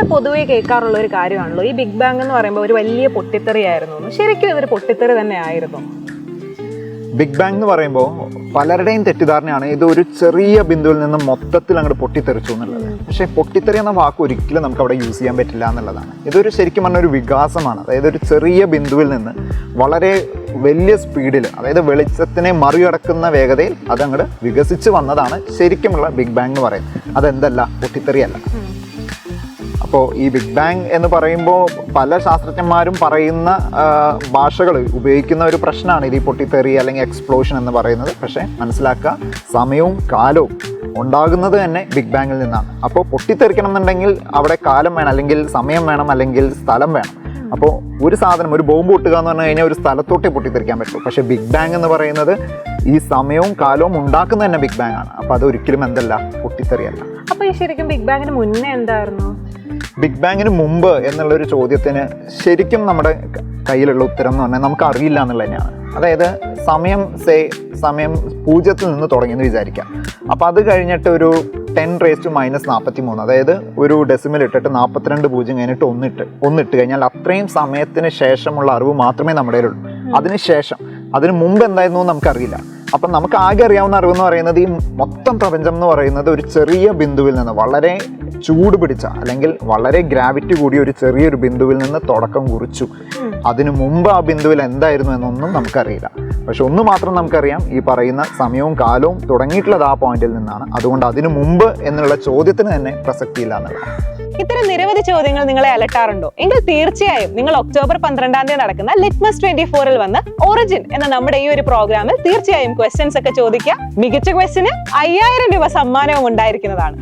നമ്മൾ പൊതുവേ കേൾക്കാറുള്ള ഒരു കാര്യമാണല്ലോ. ഈ ബിഗ് ബാങ് എന്ന് പറയുമ്പോൾ ഒരു വലിയ പൊട്ടിത്തെറിയായിരുന്നു ശരിക്കും ഇതൊരു പൊട്ടിത്തെറി തന്നെ ആയിരുന്നു. ബിഗ് ബാങ് എന്ന് പറയുമ്പോൾ പലരുടെയും തെറ്റിദ്ധാരണയാണ് ഇത് ഒരു ചെറിയ ബിന്ദുവിൽ നിന്ന് മൊത്തത്തിൽ അങ്ങോട്ട് പൊട്ടിത്തെറിച്ചു എന്നുള്ളത്. പക്ഷേ പൊട്ടിത്തെറി എന്ന വാക്ക് ഒരിക്കലും നമുക്ക് അവിടെ യൂസ് ചെയ്യാൻ പറ്റില്ല എന്നുള്ളതാണ്. ഇതൊരു ശരിക്കും പറഞ്ഞ ഒരു വികാസമാണ്. അതായത് ഒരു ചെറിയ ബിന്ദുവിൽ നിന്ന് വളരെ വലിയ സ്പീഡിൽ അതായത് വെളിച്ചത്തിനെ മറികടക്കുന്ന വേഗതയിൽ അതങ്ങോട്ട് വികസിച്ച് വന്നതാണ് ശരിക്കുമുള്ള ബിഗ് ബാങ് എന്ന് പറയുന്നത്. അതെന്തല്ല പൊട്ടിത്തെറിയല്ല. അപ്പോൾ ഈ ബിഗ് ബാങ് എന്ന് പറയുമ്പോൾ പല ശാസ്ത്രജ്ഞന്മാരും പറയുന്ന ഭാഷകൾ ഉപയോഗിക്കുന്ന ഒരു പ്രശ്നമാണ് ഇത് ഈ പൊട്ടിത്തെറി അല്ലെങ്കിൽ എക്സ്പ്ലോഷൻ എന്ന് പറയുന്നത്. പക്ഷേ മനസ്സിലാക്കുക സമയവും കാലവും ഉണ്ടാകുന്നത് തന്നെ ബിഗ് ബാങ്ങിൽ നിന്നാണ്. അപ്പോൾ പൊട്ടിത്തെറിക്കണം എന്നുണ്ടെങ്കിൽ അവിടെ കാലം വേണം അല്ലെങ്കിൽ സമയം വേണം അല്ലെങ്കിൽ സ്ഥലം വേണം. അപ്പോൾ ഒരു സാധനം ഒരു ബോംബ് പൊട്ടുക എന്ന് പറഞ്ഞു കഴിഞ്ഞാൽ ഒരു സ്ഥലത്തോട്ടേ പൊട്ടിത്തെറിക്കാൻ പറ്റും. പക്ഷേ ബിഗ് ബാങ് എന്ന് പറയുന്നത് ഈ സമയവും കാലവും ഉണ്ടാക്കുന്ന തന്നെ ബിഗ് ബാങ് ആണ്. അപ്പോൾ അത് ഒരിക്കലും എന്തല്ല പൊട്ടിത്തെറിയല്ല. അപ്പോൾ ഈ ശരിക്കും ബിഗ് ബാങ്ങിന് മുന്നേ എന്തായിരുന്നു? ബിഗ് ബാങ്ങിന് മുമ്പ് എന്നുള്ളൊരു ചോദ്യത്തിന് ശരിക്കും നമ്മുടെ കയ്യിലുള്ള ഉത്തരം എന്ന് പറഞ്ഞാൽ നമുക്ക് അറിയില്ല എന്നുള്ളത് തന്നെയാണ് അതായത് സമയം സേ സമയം പൂജ്യത്തിൽ നിന്ന് തുടങ്ങിയെന്ന് വിചാരിക്കാം. അപ്പോൾ അത് കഴിഞ്ഞിട്ട് ഒരു ടെൻ റേസ് ടു മൈനസ് നാൽപ്പത്തി മൂന്ന് അതായത് ഒരു ഡെസിമൽ ഇട്ടിട്ട് നാൽപ്പത്തിരണ്ട് പൂജ്യം കഴിഞ്ഞിട്ട് ഒന്നിട്ട് ഒന്നിട്ട് കഴിഞ്ഞാൽ അത്രയും സമയത്തിന് ശേഷമുള്ള അറിവ് മാത്രമേ നമ്മുടെ കയ്യിലുള്ളൂ. അതിന് ശേഷം അതിന് മുമ്പ് എന്തായിരുന്നു നമുക്കറിയില്ല. അപ്പം നമുക്ക് ആകെ അറിയാവുന്ന അറിവെന്ന് പറയുന്നത് ഈ മൊത്തം പ്രപഞ്ചം എന്ന് പറയുന്നത് ഒരു ചെറിയ ബിന്ദുവിൽ നിന്ന് വളരെ ചൂട് പിടിച്ച അല്ലെങ്കിൽ വളരെ ഗ്രാവിറ്റി കൂടിയ ഒരു ചെറിയൊരു ബിന്ദുവിൽ നിന്ന് തുടക്കം കുറിച്ചു. അതിനു മുമ്പ് ആ ബിന്ദുവിൽ എന്തായിരുന്നു എന്നൊന്നും നമുക്കറിയില്ല. പക്ഷെ ഒന്ന് മാത്രം നമുക്കറിയാം ഈ പറയുന്ന സമയവും കാലവും തുടങ്ങിയിട്ടുള്ളത് ആ പോയിന്റിൽ നിന്നാണ്. അതുകൊണ്ട് അതിനു മുമ്പ് എന്നുള്ള ചോദ്യത്തിന് തന്നെ പ്രസക്തിയില്ല എന്നുള്ളതാണ്. ഇത്തരം നിരവധി ചോദ്യങ്ങൾ നിങ്ങളെ അലട്ടാറുണ്ടോ? എങ്കിൽ തീർച്ചയായും നിങ്ങൾ ഒക്ടോബർ പന്ത്രണ്ടാം തീയതി നടക്കുന്ന ലിറ്റ്മസ് ട്വന്റി ഫോറിൽ വന്ന് ഒറിജിൻ എന്ന നമ്മുടെ ഈ ഒരു പ്രോഗ്രാമിൽ തീർച്ചയായും ക്വസ്റ്റ്യൻസ് ഒക്കെ ചോദിക്കുക മികച്ച ക്വസ്റ്റിന് അയ്യായിരം രൂപ സമ്മാനവും ഉണ്ടായിരിക്കുന്നതാണ്.